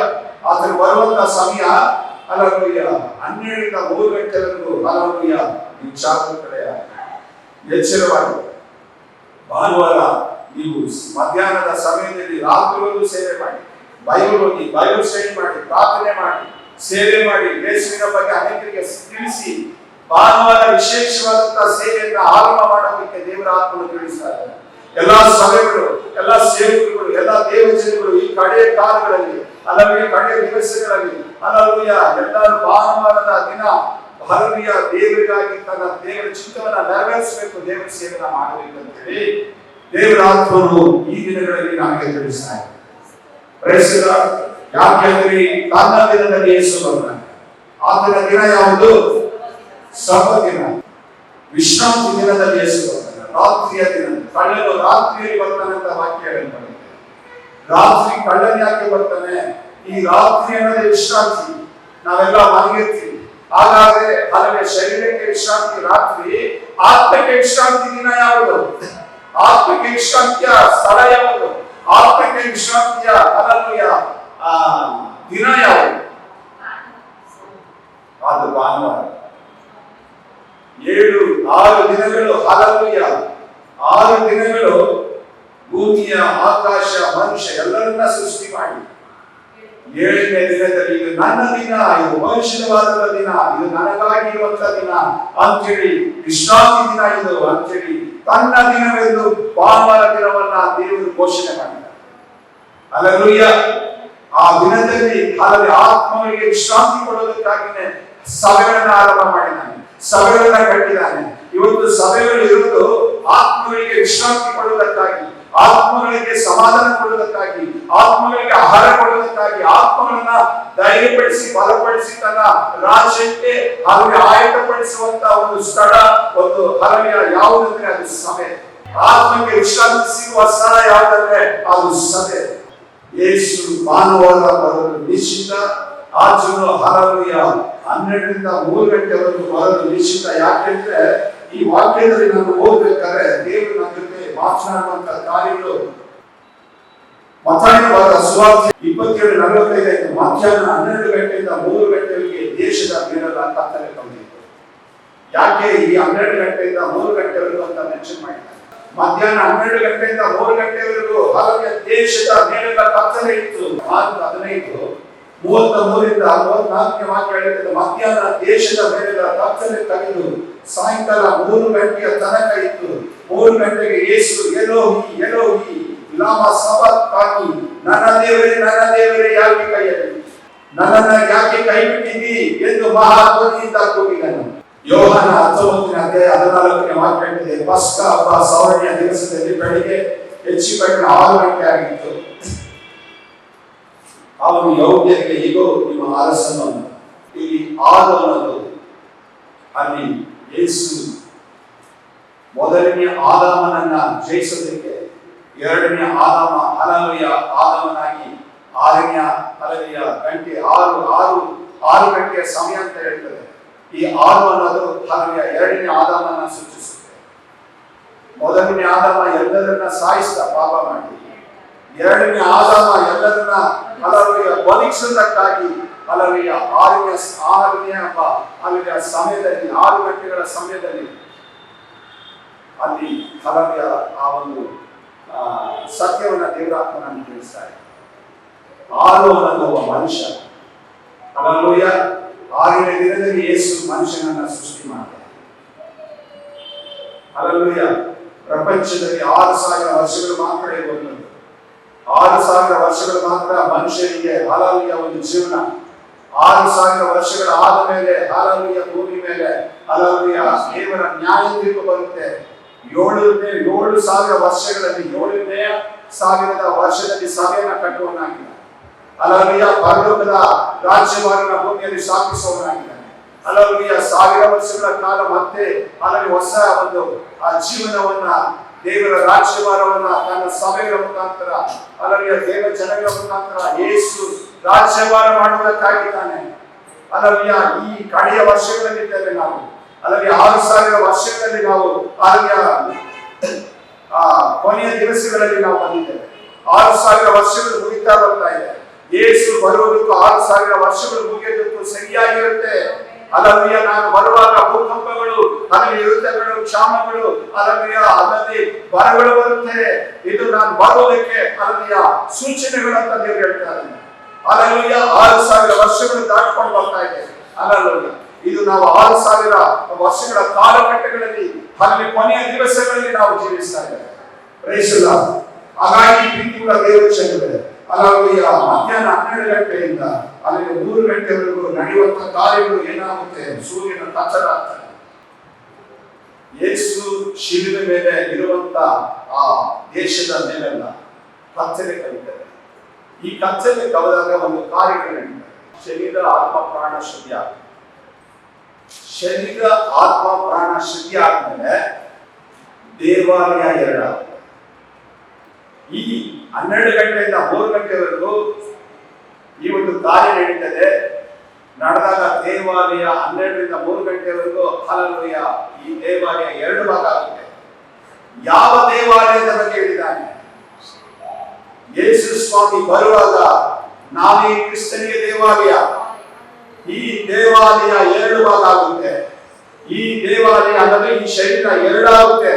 ಆತನ ಬರುವಂತ ಸಮಯ ಅಲ್ಲೂಯ್ಯ ಹನ್ನೆರಡರಿಂದ ಮೂರು ಗಂಟೆವರೆಗೂ ಅಲರುಯ್ಯ ಈ ಜಾಗೃತರೆಯ ಎಚ್ಚರವಾಗಿ. ಭಾನುವಾರ ನೀವು ಮಧ್ಯಾಹ್ನದ ಸಮಯದಲ್ಲಿ ರಾತ್ರಿವರೆಗೂ ಸೇವೆ ಮಾಡಿ. ಬೈಬಲ್ ಓದಿ, ಬೈಬಲ್ ಸ್ಟಡಿ ಮಾಡಿ, ಪ್ರಾರ್ಥನೆ ಮಾಡಿ, ಸೇವೆ ಮಾಡಿ, ಯೇಸುವಿನ ಬಗ್ಗೆ ಅನೇಕರಿಗೆ ತಿಳಿಸಿ, ಭಾನುವಾರ ವಿಶೇಷವಾದಂತಹ ಸೇವೆಯನ್ನು ಆರಂಭ ಮಾಡೋದಕ್ಕೆ ದೇವರ ಆತ್ಮನು ತಿಳಿಸ್ತಾರೆ ಎಲ್ಲಾ ಸಭೆಗಳು, ಎಲ್ಲಾ ಸೇವಕರುಗಳು, ಎಲ್ಲಾ ದೇವಜನಗಳು ಈ ಕಡೆಯ ಕಾಲಗಳಲ್ಲಿ ಅಲ್ಲವೇ ಕಡೆಯ ದಿವಸಗಳಲ್ಲಿ ಅಲ್ಲವೇ ಎಲ್ಲರೂ ಭಾನುವಾರದ ದಿನ ಭಾರತೀಯ ದೇವರಿಗಾಗಿ ತನ್ನ ದೇವರ ಚಿತ್ತವನ್ನ ನೆರವೇರಿಸಬೇಕು, ದೇವರ ಸೇವನ ಮಾಡಬೇಕು ಅಂತ ಹೇಳಿ ಆತ್ಮನು ಈ ದಿನಗಳಲ್ಲಿ ನಮಗೆ ತಿಳಿಸ್ತಾರೆ ಪ್ರೈಸಿದ ಯಾಕೆಂದ್ರೆ ತನ್ನ ದಿನದಲ್ಲಿ ಯೇಸು ಬರ್ತಾನೆ ಆತನ ದಿನ ಯಾವುದು? ಸಭ ದಿನ. ವಿಶ್ರಾಂತಿ ದಿನದಲ್ಲಿ ಯೇಸು ಬರ್ತಾನೆ ರಾತ್ರಿಯ ದಿನ ಕಳ್ಳನು ರಾತ್ರಿಯಲ್ಲಿ ಬರ್ತಾನೆ ಅಂತ ವಾಕ್ಯ ಹೇಳ್ತಾರೆ ರಾತ್ರಿ ಕಳ್ಳನ್ ಯಾಕೆ ಬರ್ತಾನೆ? ಈ ರಾತ್ರಿ ಅನ್ನೋದೇ ವಿಶ್ರಾಂತಿ. ನಾವೆಲ್ಲ ಮಲಗಿರ್ತೀವಿ. ಹಾಗಾದ್ರೆ ಅಲ್ಲಿ ಶರೀರಕ್ಕೆ ವಿಶ್ರಾಂತಿ ರಾತ್ರಿ, ಆತ್ಮಕ್ಕೆ ವಿಶ್ರಾಂತಿ ದಿನ ಯಾವುದು? ಆತ್ಮಕ್ಕೆ ವಿಶ್ರಾಂತಿಯ ಸ್ಥಳ ಯಾವುದು? ಆತ್ಮಕ್ಕೆ ವಿಶ್ರಾಂತಿಯ ಆ, ದಿನ ಯಾವುದು? ಅದು ಭಾನುವಾರ. ಏಳು, ಆರು ದಿನಗಳು ಹಾಲೂಯ ಆರು ದಿನಗಳು ಭೂಮಿಯ ಆಕಾಶ, ಮನುಷ್ಯ ಎಲ್ಲರನ್ನ ಸೃಷ್ಟಿ ಮಾಡಿ. ಏಳನೇ ದಿನದಲ್ಲಿ ಇದು ನನ್ನ ದಿನ, ಇದು ಮನುಷ್ಯವಾದ ದಿನ, ಇದು ನನಗಾಗಿ ಇರುವಂತ ದಿನ ಅಂತೇಳಿ ವಿಶ್ರಾಂತಿ ದಿನ ಇದು ಅಂತೇಳಿ ತನ್ನ ದಿನವೆಂದು ಭಾನುವಾರ ದಿನವನ್ನ ದೇವರು ಘೋಷಣೆ ಮಾಡಿದ್ದಾರೆ. ಅಲ್ಲೂಯ್ಯ ಆ ದಿನದಲ್ಲಿ ಅಲ್ಲದೆ ಆತ್ಮಗಳಿಗೆ ವಿಶ್ರಾಂತಿ ಕೊಡೋದಕ್ಕಾಗಿನೇ ಸಭೆಗಳನ್ನ ಆರಂಭ ಮಾಡಿದ್ದಾನೆ. ಸಭೆಗಳನ್ನ ಕಟ್ಟಿದ್ದಾನೆ. ಇವತ್ತು ಸಭೆಗಳು ಇರುವುದು ಆತ್ಮಗಳಿಗೆ ವಿಶ್ರಾಂತಿ ಕೊಡುವುದಕ್ಕಾಗಿ, ಆತ್ಮಗಳಿಗೆ ಸಮಾಧಾನ ಕೊಡುವುದಕ್ಕಾಗಿ, ಆತ್ಮಗಳಿಗೆ ಆಹಾರ ಕೊಡುವುದಕ್ಕಾಗಿ ಆತ್ಮಗಳನ್ನ ಧೈರ್ಯಪಡಿಸಿ, ಬಲಪಡಿಸಿ ತನ್ನ ರಾಜ್ಯಕ್ಕೆ ಹಾಗೆ ಆಯತಪಡಿಸುವಂತ ಒಂದು ಸ್ಥಳ, ಒಂದು ಹಲವೆಯ ಯಾವುದಂದ್ರೆ ಅದು ಸಭೆ. ಆತ್ಮಕ್ಕೆ ವಿಶ್ರಾಂತಿ ಸಿಗುವ ಸ್ಥಳ ಯಾವುದಂದ್ರೆ ಅದು ಸಭೆ. ಯೇಸು ಮಾನವರ ನಿಶ್ಚಿತ ಆಚರಣೆ ಹಲವೆಯ ಹನ್ನೆರಡರಿಂದ ಮೂರು ಗಂಟೆವರೆಗೂ ಬರಲು ನಿಶ್ಚಿತ ಯಾಕೆಂದ್ರೆ ಈ ವಾಕ್ಯದಲ್ಲಿ ನಾನು ಓದ್ಬೇಕಾದ್ರೆ ದೇವರು ನನ್ನ ಜೊತೆ ಮಾತನಾಡುವಂತ ಕಾರ್ಯಗಳು. ಮತಾಯವಾದ ಸುವಾರ್ತೆ ಇಪ್ಪತ್ತೇಳು ನಲವತ್ತೈದು ಆಯ್ತು. ಮಧ್ಯಾಹ್ನ ಹನ್ನೆರಡು ಗಂಟೆಯಿಂದ ಮೂರು ಗಂಟೆವರೆಗೆ ದೇಶದ ಮೇಲೆಲ್ಲ ಕತ್ತಲೆ ಬಂದಿತ್ತು ಯಾಕೆ ಈ ಹನ್ನೆರಡು ಗಂಟೆಯಿಂದ ಮೂರು ಗಂಟೆವರೆಗೂ ಅಂತ ಮೆನ್ಷನ್ ಮಾಡಿದ್ದಾರೆ. ಮಧ್ಯಾಹ್ನ ಹನ್ನೆರಡು ಗಂಟೆಯಿಂದ ಮೂರು ಗಂಟೆವರೆಗೂ ಹಲವೆಯ ದೇಶದ ಮೇಲೆಲ್ಲ ಕತ್ತಲೆ ಇತ್ತು. ಹದಿನೈದು ಮೂವತ್ತ ಮೂರಿಂದ ಮೂವತ್ನಾಲ್ಕನೇ ವಾಕ್ಯ ಹೇಳಿದ್ರೆ ಮಧ್ಯಾಹ್ನ ದೇಶದ ಮೇಲೆ ತಪ್ಪನೆ ತೆಗೆದು ಸಾಯಂಕಾಲ ಮೂರು ಗಂಟೆಯ ತನಕ ಇತ್ತು. ಮೂರು ಗಂಟೆಗೆ ಯೇಸು ಎಲ್ಲೋ ಎಲೋಹಿ, ಲಾಮ ಸಬಕ್ಕಾಗಿ ನನ್ನ ದೇವರೇ ನನ್ನ ದೇವರೇ, ಯಾಕೆ ಕೈಯಲ್ಲಿ ನನ್ನನ್ನ ಯಾಕೆ ಕೈ ಬಿಟ್ಟಿದ್ದಿ ಎಂದು ಮಹಾಧ್ವನಿಯಿಂದ ಕೂಗಿದನು. ಯೋಹನ ಹತ್ತೊಂಬತ್ತನೇ ಅಧ್ಯಾಯ ಹದಿನಾಲ್ಕನೇ ವಾಕ್ಯ ಹೇಳ್ತಿದೆ ಪಸ್ಕ ಹಬ್ಬ ಸವರ್ಣಿಯ ದಿವಸದಲ್ಲಿ ಬೆಳಿಗ್ಗೆ ಹೆಚ್ಚು ಕಡಿಮೆ ಆರು ಗಂಟೆ ಆಗಿತ್ತು. ಅವನು ಯೋಗ್ಯಕ್ಕೆ ಈಗೋ ನಿಮ್ಮ ಅರಸನು ಅಂದ. ಇಲ್ಲಿ ಆದವನದು ಅಲ್ಲಿ ಯೇಸು ಮೊದಲನೇ ಆದಾಮನನ್ನ ಜಯಿಸೋದಕ್ಕೆ, ಎರಡನೇ ಆದಾಮ ಹಲವೆಯ ಆದಾಮನಾಗಿ ಆರನೆಯ ಹಲವೆಯ ಗಂಟೆ ಆರು ಆರು ಆರು ಗಂಟೆಯ ಸಮಯ ಅಂತ ಹೇಳ್ತದೆ. ಈ ಆರು ಅನ್ನೋದು ಹಲವೆಯ ಎರಡನೇ ಆದಾಮನ ಸೂಚಿಸುತ್ತೆ ಮೊದಲನೇ ಆದಾಮ ಎಲ್ಲರನ್ನ ಸಾಯಿಸಿದ ಪಾಪ ಮಾಡಿ ಎರಡನೇ ಆದಾಮ ಎಲ್ಲರನ್ನ ಹಲವರಿಗೆ ಬಲಿಸುವುದಕ್ಕಾಗಿ ಹಲವೆಯ ಆರೋಗ್ಯ ಆರನೆಯ ಹಬ್ಬ ಅಲ್ಲಿಯ ಸಮಯದಲ್ಲಿ, ಆರು ಗಂಟೆಗಳ ಸಮಯದಲ್ಲಿ ಅಲ್ಲಿ ಹಲವೆಯ ಆ ಒಂದು ಸತ್ಯವನ್ನ ದೇವರಾತ್ಮನ ತಿಳಿಸ್ತಾರೆ ಆರು ಅನ್ನೋದು ಮನುಷ್ಯ. ಅಲ್ಲೂಯ ಆಗಿನ ದಿನದಲ್ಲಿ ಯೇಸು ಮನುಷ್ಯನನ್ನ ಸೃಷ್ಟಿ ಮಾಡ್ತಾರೆ ಅಲ್ಲೂಯ ಪ್ರಪಂಚದಲ್ಲಿ ಆರು ಸಾವಿರ ವರ್ಷಗಳು ಮಾತ್ರ ಆರು ಸಾವಿರ ವರ್ಷಗಳು ಮಾತ್ರ ಮನುಷ್ಯನಿಗೆ ಹಾಲಾಲಿಯ ಒಂದು ಜೀವನ. ಆರು ಸಾವಿರ ವರ್ಷಗಳ ಆದ ಮೇಲೆ ಹಾಲಾಲಿಯ ಭೂಮಿ ಮೇಲೆ ಹಾಲಾಲಿಯ ದೇವರ ನ್ಯಾಯ ತೀರ್ಪು ಬರುತ್ತೆ. ಏಳನೇ, ಏಳು ಸಾವಿರ ವರ್ಷಗಳಲ್ಲಿ, ಏಳನೇ ಸಾವಿರದ ವರ್ಷದಲ್ಲಿ ಸಭೆಯನ್ನು ಕಟ್ಟುವನಾಗಿದ್ದಾನೆ ಅಲಲಿಯ ಪರಲೋಕದ ರಾಜ್ಯವಾರನ ಭೂಮಿಯಲ್ಲಿ ಸ್ಥಾಪಿಸುವವನಾಗಿದ್ದಾನೆ. ಅಲಲಿಯ ಸಾವಿರ ವರ್ಷಗಳ ಕಾಲ ಮತ್ತೆ ಅಲ್ಲಿ ಹೊಸ ಒಂದು, ಆ ಜೀವನವನ್ನ ದೇವರ ರಾಜ್ಯಭಾರವನ್ನ ತನ್ನ ಸಭೆಗಳ ಮುಖಾಂತರ ಅಲಲಿಯ ದೇವ ಜನಗಳ ಮುಖಾಂತರ ಯೇಸು ರಾಜ್ಯಭಾರ ಮಾಡುವುದಕ್ಕಾಗಿದ್ದಾನೆ ಅಲಲಿಯ ಈ ಕಡೆಯ ವರ್ಷಗಳಲ್ಲಿದ್ದೇವೆ ನಾವು ಅಲ್ಲದೆ ಆರು ಸಾವಿರ ವರ್ಷಗಳಲ್ಲಿ ನಾವು ಅಲ್ಲಿಯ ಕೊನೆಯ ದಿವಸಗಳಲ್ಲಿ ನಾವು ಬಂದಿದ್ದೇವೆ. ಆರು ಸಾವಿರ ವರ್ಷಗಳು ಮುಗಿತಾ ಬರ್ತಾ ಇದೆ. ಯೇಸು ಬರುವುದಕ್ಕೂ ಆರು ಸಾವಿರ ವರ್ಷಗಳು ಮುಗಿಯೋದಕ್ಕೂ ಸರಿಯಾಗಿರುತ್ತೆ. ಅಲ್ಲದೆಯ ನಾನು ಬರುವಾಗ ಭೂಕಂಪಗಳು ಅಲ್ಲಿ ಯುದ್ಧಗಳು ಕ್ಷಾಮಗಳು ಅಲ್ಲಿಯ ಅಲ್ಲದೆ ಬರಗಳು ಬರುತ್ತೆ. ಇದು ನಾನು ಬರುವುದಕ್ಕೆ ಅಲ್ಲಿಯ ಸೂಚನೆಗಳು ಅಂತ ಹೇಳ್ತಾ ಹೇಳ್ತಾರೆ ಅಲ್ಲಿಯ ಆರು ಸಾವಿರ ವರ್ಷಗಳು ದಾಟ್ಕೊಂಡು ಬರ್ತಾ ಇದೆ. ಅಲ್ಲೂಯ್ಯ ಇದು ನಾವು ಆರು ಸಾವಿರ ವರ್ಷಗಳ ಕಾಲಘಟ್ಟಗಳಲ್ಲಿ ಅಲ್ಲಿ ಕೊನೆಯ ದಿವಸಗಳಲ್ಲಿ ನಾವು ಜೀವಿಸ್ತಾ ಇದ್ದೇವೆ. ರೈಸಲ್ಲ ಹಾಗಾಗಿ ಪ್ರೀತಿಗಳ ಅಲ್ಲೂಯ್ಯ ಮಧ್ಯಾಹ್ನ ಹನ್ನೆರಡು ಗಂಟೆಯಿಂದ ಅಲ್ಲಿ ಮೂರು ಗಂಟೆವರೆಗೂ ನಡೆಯುವಂತಹ ಕಾರ್ಯಗಳು ಏನಾಗುತ್ತೆ? ಸೂರ್ಯನ ಕಚ್ಚಡ ಆಗ್ತದೆ ಯೇಸು ಶಿಲುವೆ ಮೇಲೆ ಇರುವಂತ ಆ ದೇಶದ ಮೇಲೆಲ್ಲ ಕತ್ತಲೆ ಕಲಿತಾರೆ ಈ ಕತ್ತಲೆ ಕವದಾಗ ಒಂದು ಕಾರ್ಯಗಳು ನಡೀತದೆ ಶರೀರ, ಆತ್ಮ, ಪ್ರಾಣ ಶುದ್ಧಿ ಶರೀರ, ಆತ್ಮ, ಪ್ರಾಣ ಶುದ್ಧಿ ಆದ್ಮೇಲೆ ದೇವಾಲಯ ಎರಡಾಗುತ್ತೆ. ಈ ಹನ್ನೆರಡು ಗಂಟೆಯಿಂದ ಮೂರು ಗಂಟೆವರೆಗೂ ಈ ಒಂದು ಕಾರ್ಯ ನಡೀತದೆ. ನಡೆದಾಗ ದೇವಾಲಯ ಹನ್ನೆರಡರಿಂದ ಮೂರು ಗಂಟೆವರೆಗೂ ಹಲಲುಯ ಈ ದೇವಾಲಯ ಎರಡು ಭಾಗ ಆಗುತ್ತೆ. ಯಾವ ದೇವಾಲಯದ ಬಗ್ಗೆ ಹೇಳಿದ್ದಾನೆ? ಯೇಸು ಸ್ವಾಮಿ ಬರುವಾಗ ನಾವೇ ಕ್ರಿಸ್ತನಿಗೆ ದೇವಾಲಯ. ಈ ದೇವಾಲಯ ಎರಡು ಭಾಗ ಆಗುತ್ತೆ. ಈ ದೇವಾಲಯ ಅಂದ್ರೆ ಈ ಶರೀರ ಎರಡಾಗುತ್ತೆ.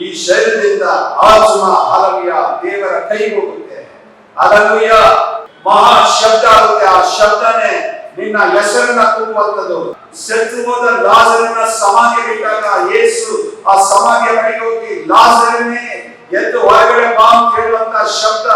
ಈ ಶರೀರದಿಂದ ಆತ್ಮ ಹಲವಿಯ ದೇವರ ಕೈ ಹೋಗುತ್ತೆ. ಹಲವಿಯ ಮಹಾ ಶಬ್ದ ಆಗುತ್ತೆ. ಆ ಶಬ್ದನೇ ನಿನ್ನ ಹೆಸರನ್ನ ಕೂಗುವಂಥದ್ದು ಸೆತ್ತು ಹೋದ ಲಾಜರನ್ನ ಸಮಾಧಿ ಬಿಟ್ಟಾಗ ಯೇಸು ಆ ಸಮಾಧಿಯ ಮನೆಗೆ ಹೋಗಿ, ಲಾಜರನ್ನೇ, ಎದ್ದು ಹೊರಗಡೆ ಬಾ ಅಂತ ಹೇಳುವಂತ ಶಬ್ದ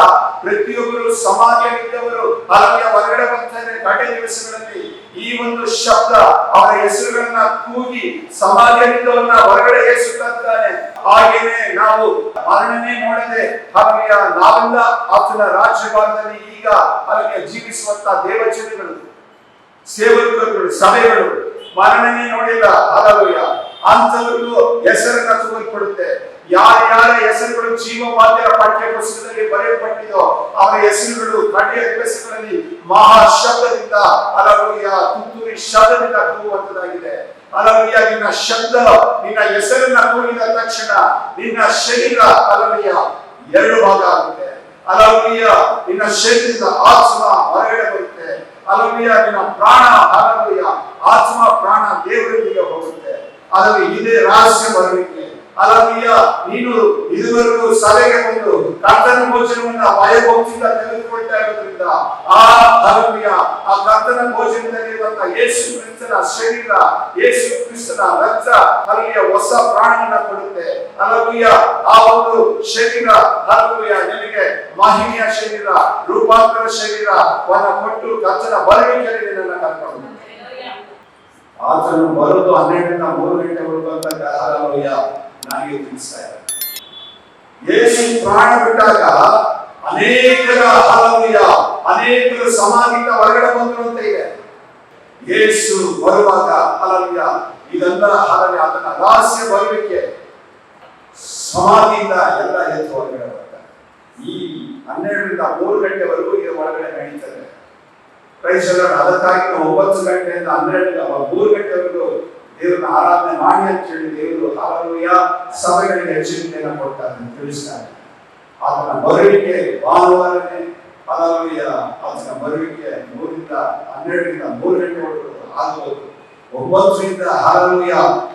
ಪ್ರತಿಯೊಬ್ಬರು ಸಮಾಧಿಯಲ್ಲಿದ್ದವರು ಅಲ್ಲಿಯ ಹೊರಗಡೆ ಬರ್ತಾರೆ ಕಡೆ ದಿವಸಗಳಲ್ಲಿ ಈ ಒಂದು ಶಬ್ದ ಅವರ ಹೆಸರುಗಳನ್ನ ಕೂಗಿ ಸಮಾಧಿಯಲ್ಲಿದ್ದವನ್ನ ಹೊರಗಡೆ ಏಸುತ್ತಾನೆ ಹಾಗೇನೆ ನಾವು ಮರಣನೇ ನೋಡದೆ, ಹಾಗೆಯ ನಾವೆಲ್ಲ ಆತನ ರಾಜ್ಯಭಾಗದಲ್ಲಿ ಈಗ ಅಲ್ಲಿಗೆ ಜೀವಿಸುವಂತ ದೇವಚರಿಗಳು ಸೇವಕರುಗಳು, ಸಭೆಗಳು ಮರಣನೇ ನೋಡಿಲ್ಲ. ಹಾಲೆಲೂಯ. ಅಂತವರಿಗೂ ಹೆಸರನ್ನ ತುಂಬಲ್ಪಡುತ್ತೆ ಯಾರ ಯಾರ ಹೆಸರುಗಳು ಮಾಧ್ಯಮ ಪಠ್ಯ ಪುಸ್ತಕದಲ್ಲಿ ಬರೆಯಲ್ಪಟ್ಟಿದೋ, ಅವರ ಹೆಸರುಗಳು ಕಡೆಯ ದಿವಸಗಳಲ್ಲಿ ಮಹಾ ಶಬ್ದದಿಂದ ಅಲಲುಯ ತುತ್ತೂರಿ ಶಬ್ದದಿಂದ ಕೂಗುವಂತದಾಗಿದೆ ಅಲಲುಯ ನಿನ್ನ ಶಬ್ದ, ನಿನ್ನ ಹೆಸರನ್ನ ಕೂಗಿದ ತಕ್ಷಣ ನಿನ್ನ ಶರೀರ ಅಲಲುಯ ಎರಡು ಭಾಗ ಆಗುತ್ತೆ. ಅಲಲುಯ ನಿನ್ನ ಶರೀರದ ಆತ್ಮ ಹೊರಗಡೆ ಬರುತ್ತೆ ನಿನ್ನ ಪ್ರಾಣ ಅಲಲುಯ ಆತ್ಮ ಪ್ರಾಣ ದೇವರೊಂದಿಗೆ ಹೋಗುತ್ತೆ. ಅದರಲ್ಲಿ ಇದೇ ರಹಸ್ಯ ಬರಲಿಕ್ಕೆ ಅಲಲುಯ ನೀನು ಇದುವರೆಗೂ ಸಭೆಗೆ ಬಂದು ಕರ್ತನ ಭೋಜನವನ್ನ ಭಯಭಕ್ತಿಯಿಂದ ತೆಗೆದುಕೊಳ್ತಾ ಇರೋದ್ರಿಂದ ಆ ಅಲಲುಯ ಆ ಕರ್ತನ ಭೋಜನದಲ್ಲಿರುವಂತ ಯೇಸು ಕ್ರಿಸ್ತನ ಶರೀರ ಯೇಸು ಕ್ರಿಸ್ತನ ರಕ್ತ ಅಲ್ಲಿಯ ಹೊಸ ಪ್ರಾಣವನ್ನ ಕೊಡುತ್ತೆ. ಅಲಲುಯ ಆ ಒಂದು ಶರೀರ ಅಲಲುಯ ನಿನಗೆ ಮಾಹಿನಿಯ ಶರೀರ ರೂಪಾಂತರ ಶರೀರವನ್ನ ಕೊಟ್ಟು ಕರ್ತನ ಬರುವಿಕೆಯಲ್ಲಿ ನಿನ್ನನ್ನು ಕರ್ಕೊಂಡು. ಆತನು ಬರೋದು ಹನ್ನೆರಡರಿಂದ ಮೂರು ಅಂತ ಹಲಲುಯ ನನಗೆ ತಿಳಿಸ್ತಾ ಇದ್ದಾರೆ ಯೇಸು ಪ್ರಾಣ ಬಿಟ್ಟಾಗ ಅನೇಕರ ಹಲಲುಯ ಅನೇಕರು ಸಮಾಧಿಯಿಂದ ಹೊರಗಡೆ ಬಂದರು ಅಂತ ಇದೆ. ಯೇಸು ಬರುವಾಗ ಹಲಲುಯ ಇದೆಲ್ಲರ ಹಲವೆ ಅದನ್ನ ರಹಸ್ಯ ಬರುವಿಕೆ, ಸಮಾಧಿಯಿಂದ ಎಲ್ಲ ಎದ್ದು ಹೊರಗಡೆ ಬರ್ತಾರೆ. ಈ ಹನ್ನೆರಡರಿಂದ ಮೂರು ಗಂಟೆವರೆಗೂ ಇದು ಒಳಗಡೆ ನಡೀತದೆ. ಪ್ರೈಸ್ ಅದಕ್ಕಾಗಿ ಒಂಬತ್ತು ಗಂಟೆಯಿಂದ ಹನ್ನೆರಡು ಮೂರು ಗಂಟೆವರೆಗೂ ದೇವರನ್ನ ಆರಾಧನೆ ಮಾಡಿ ಅಂತ ಹೇಳಿ ದೇವರು ಹಾಲೂಯ ಸಭೆಗಳಿಗೆ ಎಚ್ಚರಿಕೆಯನ್ನು ಕೊಡ್ತಾರೆ ಅಂತ ತಿಳಿಸ್ತಾರೆ ಆತನ ಬರುವಿಕೆ ಭಾನುವಾರನೇ ಹಾಲೂಯ ಆತನ ಬರುವಿಕೆ ಮೂರಿಂದ ಹನ್ನೆರಡರಿಂದ ಮೂರು ಗಂಟೆವರೆಗೂ ಆಗುವುದು ಒಂಬತ್ತರಿಂದ ಹಾಲೂಯ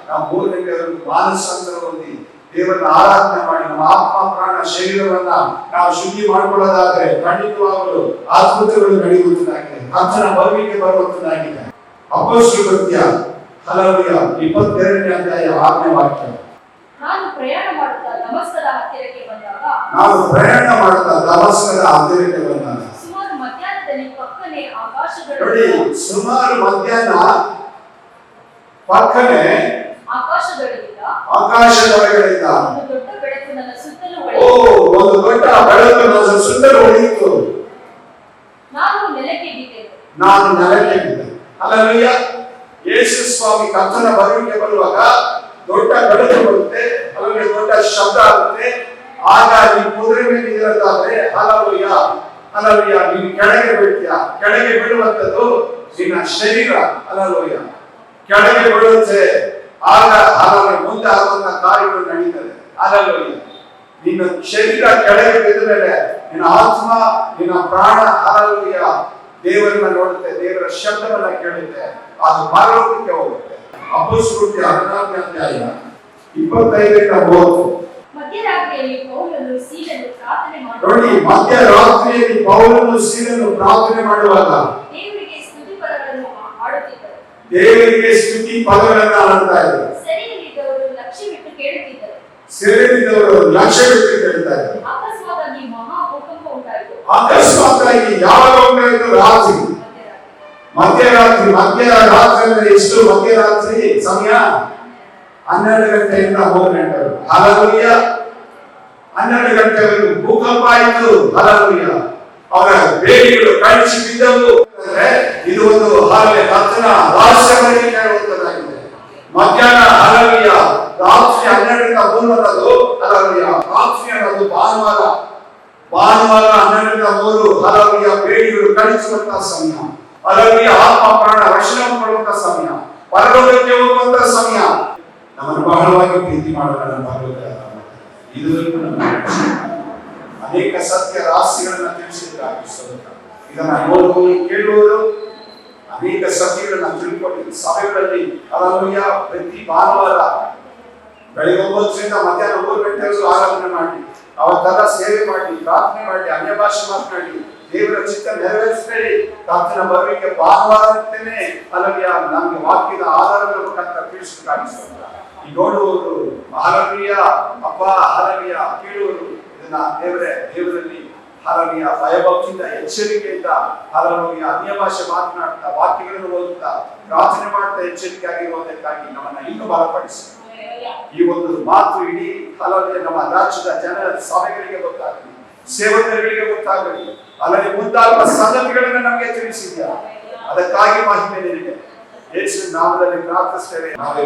ನಾವು ಮೂರು ಗಂಟೆವರೆಗೂ ಮಾನಸಾಂತರ ಹೊಂದಿ ದೇವರನ್ನ ಆರಾಧನೆ ಮಾಡಿ ನಮ್ಮ ಆತ್ಮ, ಪ್ರಾಣ, ಶರೀರವನ್ನ ನಾವು ಶುದ್ಧಿ ಮಾಡಿಕೊಳ್ಳೋದಾದ್ರೆ ಖಂಡಿತವಾಗಲು ಅದ್ಭುತಗಳು ನಡೆಯುವುದಾಗಿದೆ ಕರ್ತನ ಬರುವಿಕೆ ಬರುವಂತದ್ದಾಗಿದೆ. ಅಪೋಸ್ಟಲ ಹಲವೆಯ ಇಪ್ಪತ್ತೆರಡನೇ ಅಧ್ಯಾಯ ಆರನೇ ವಾಕ್ಯ. ನಾನು ಪ್ರಯಾಣ ಮಾಡುತ್ತಾ ನಮಸ್ಕರ ಹತ್ತಿರಕ್ಕೆ ಬಂದಾಗ ನಾವು ಪ್ರಯಾಣ ಮಾಡುತ್ತಾ ದಮಸ್ಕದ ಹತ್ತಿರಕ್ಕೆ ಬಂದಾಗ. ಸುಮಾರು ಮಧ್ಯಾಹ್ನದಲ್ಲಿ ಪಕ್ಕನೆ ನೋಡಿ ಸುಮಾರು ಮಧ್ಯಾಹ್ನ ಪಕ್ಕನೆ ಆಕಾಶಗಳಿಂದ ಒಂದು ದೊಡ್ಡ ಬೆಳಕು ನನ್ನ ಸುತ್ತಲೂ ಓ ಒಂದು ದೊಡ್ಡ ಬೆಳಕು ನನ್ನ ಸುತ್ತಲೂ ಹೊಳೆಯಿತು ನಾನು ನೆಲಕ್ಕೆ ಬಿದ್ದೆನು ನಾನು ನೆಲಕ್ಕೆ ಬಿದ್ದೆ. ಯೇಸು ಸ್ವಾಮಿ ಕರ್ತನ ಬರುವಿಕೆ ಬರುವಾಗ ದೊಡ್ಡ ಬೆಳಕು ಬರುತ್ತೆ ಅವರಿಗೆ ದೊಡ್ಡ ಶಬ್ದ ಆಗುತ್ತೆ. ಆಗ ನೀ ಕುದುರೆ ಮೇಲೆ ಇರೋದಾದ್ರೆ ಹಲವಯ್ಯ ಹಲವಯ್ಯ ನೀನು ಕೆಳಗೆ ಬೀಳ್ತೀಯ? ಕೆಳಗೆ ಬೀಳುವಂಥದ್ದು ನಿನ್ನ ಶರೀರ ಹಲವಯ್ಯ ಕೆಳಗೆ ಬೀಳುತ್ತೆ ಆಗ ಅಲಲ್ಲಿ ಮುಂದೆ ಆಗುವಂತ ಕಾರ್ಯಗಳು ನಡೀತದೆ. ಅಲಲುಯ್ಯ ನಿನ್ನ ಶರೀರ ಕೆಳಗೆ ಬಿದ್ದ ಮೇಲೆ ನಿನ್ನ ಆತ್ಮ, ನಿನ್ನ ಪ್ರಾಣ ಅಲಲುಯ್ಯ ದೇವರನ್ನ ನೋಡುತ್ತೆ ದೇವರ ಶಬ್ದವನ್ನ ಕೇಳುತ್ತೆ ಅದು ಪರಲೋಕಕ್ಕೆ ಹೋಗುತ್ತೆ. ಅಪಸ್ಕೃತಿ ಹದಿನಾಲ್ಕನೇ ಅಧ್ಯಾಯ ಇಪ್ಪತ್ತೈದರಿಂದ ಮೂವತ್ತು. ನೋಡಿ ಮಧ್ಯರಾತ್ರಿಯಲ್ಲಿ ಪೌಲನು ಸೀಲನ್ನು ಪ್ರಾರ್ಥನೆ ಮಾಡುವಾಗ ದೇವರಿಗೆ ಸ್ತುತಿ ಪದಗಳನ್ನು ಹಾಡ್ತಾ ಇದ್ರು. ಸೆರೆಯಲ್ಲಿದ್ದವರು ಲಕ್ಷ್ಯ ಬಿಟ್ಟು ಕೇಳುತ್ತಿದ್ದರು. ಸೆರೆದಿದ್ದವರು ಲಕ್ಷ್ಯ ಬಿಟ್ಟು ಕೇಳ್ತಾ ಇದ್ರು. ಉಂಟಾಯಿತು ಅಕಸ್ಮಾತ್ತಾಗಿ ಯಾವಾಗ ಉಂಟಾಯಿತು ರಾತ್ರಿ. ಮಧ್ಯರಾತ್ರಿ ಮಧ್ಯರಾತ್ರಿ ಅಂದ್ರೆ ಎಷ್ಟು ಮಧ್ಯರಾತ್ರಿ? ಸಮಯ? ಹನ್ನೆರಡು ಗಂಟೆಯಿಂದ ಮೂರು ಗಂಟೆ ಹಲಲುಯ್ಯ ಹನ್ನೆರಡು ಗಂಟೆಗಳು ಭೂಕಂಪ ಆಯಿತು. ಹಲಲುಯ್ಯ ಅವರ ಬೇಡಿಗಳು ಕಳಿಸಿ ಬಿದ್ದವು ಇದು ಒಂದು ಹಾಗೆ ಕರ್ತನ ರಹಸ್ಯವಾಗಿ ಕೇಳುವಂತದ್ದಾಗಿದೆ ಮಧ್ಯಾಹ್ನ ಹಲಲುಯ್ಯ ರಾತ್ರಿ ಹನ್ನೆರಡರಿಂದ ಮೂರು ಅನ್ನೋದು ಹಲಲುಯ್ಯ ರಾತ್ರಿ ಅನ್ನೋದು ಭಾನುವಾರ ಭಾನುವಾರ ಹನ್ನೆರಡರಿಂದ ಮೂರು ಹಲವಿಯ ಬೇಡಿಗಳು ಸಮಯ. ಅದರಲ್ಲಿ ಆತ್ಮ ಪ್ರಾಣ ರಕ್ಷಣೆ ಮಾಡುವಂತಹ ಸಮಯ. ಪರಲೋಕಕ್ಕೆ ಹೋಗುವಂತಹ ಸಮಯ. ನಮ್ಮನ್ನು ಬಹಳವಾಗಿ ಪ್ರೀತಿ ಮಾಡೋಣ ಭಾಗವತ ಅನೇಕ ಸತ್ಯ ರಹಸ್ಯಗಳನ್ನ ತಿಳಿಸಿದ್ರೆ ಇದನ್ನ ಓದುವುದು, ಕೇಳುವುದು, ಅನೇಕ ಸತ್ಯಗಳನ್ನ ತಿಳ್ಕೊಂಡು ಸಭೆಗಳಲ್ಲಿ ಅಲ್ಲೂಯ್ಯ ಪ್ರತಿ ಭಾನುವಾರ ಬೆಳಿಗ್ಗೆ ಒಂಬತ್ತರಿಂದ ಮಧ್ಯಾಹ್ನ ಮೂರು ಗಂಟೆವರೆಗೂ ಆರಾಧನೆ ಮಾಡಿ, ಅವತ್ತೆಲ್ಲ ಸೇವೆ ಮಾಡಿ, ಪ್ರಾರ್ಥನೆ ಮಾಡಿ, ಅನ್ಯ ಭಾಷೆ ಮಾತನಾಡಿ ದೇವರ ಚಿತ್ತ ನೆರವೇರಿಸಬೇಡಿ ಕರ್ತನ ಬರುವಿಕೆ ಭಾನುವಾರ ಅಂತೇನೆ ನಮ್ಗೆ ವಾಕ್ಯದ ಆಧಾರವನ್ನು ಮುಖಾಂತರ ತಿಳಿಸಿ ಕಾಣಿಸ್ತಾರೆ ಈ ನೋಡುವವರು ಹರವಿಯ ಅಪ್ಪ ಹರವಿಯ ಕೇಳುವರು. ಇದನ್ನ ದೇವರೇ, ದೇವರಲ್ಲಿ ಹರವಿಯ ಭಯಭಕ್ತಿಯಿಂದ, ಎಚ್ಚರಿಕೆಯಿಂದ ಹರವಿಯ ಅನ್ಯ ಭಾಷೆ ಮಾತನಾಡ್ತಾ ವಾಕ್ಯಗಳನ್ನು ಓದುತ್ತಾ, ಪ್ರಾರ್ಥನೆ ಮಾಡ್ತಾ ಎಚ್ಚರಿಕೆ ಆಗಿರುವುದಕ್ಕಾಗಿ ನಮ್ಮನ್ನ ಇನ್ನೂ ಬಲಪಡಿಸಿ. ಈ ಒಂದು ಮಾತು ಇಡೀ ಹಲವೇ ನಮ್ಮ ರಾಜ್ಯದ ಜನರ ಸಭೆಗಳಿಗೆ ಗೊತ್ತಾಗಲಿ ಸೇವಕರಿಗೆ ಗೊತ್ತಾಗಲಿ ಅಲ್ಲದೆ ಮುಂದಾಗುವ ಸಂಗತಿಗಳನ್ನು ನಮಗೆ ತಿಳಿಸಿದ್ಯಾ? ಅದಕ್ಕಾಗಿ ಮಹಿಮೆ ನಿನಗೆ ಯೇಸು ನಾಮದಲ್ಲಿ ಪ್ರಾರ್ಥಿಸ್ತೇವೆ. ನಾವೇ.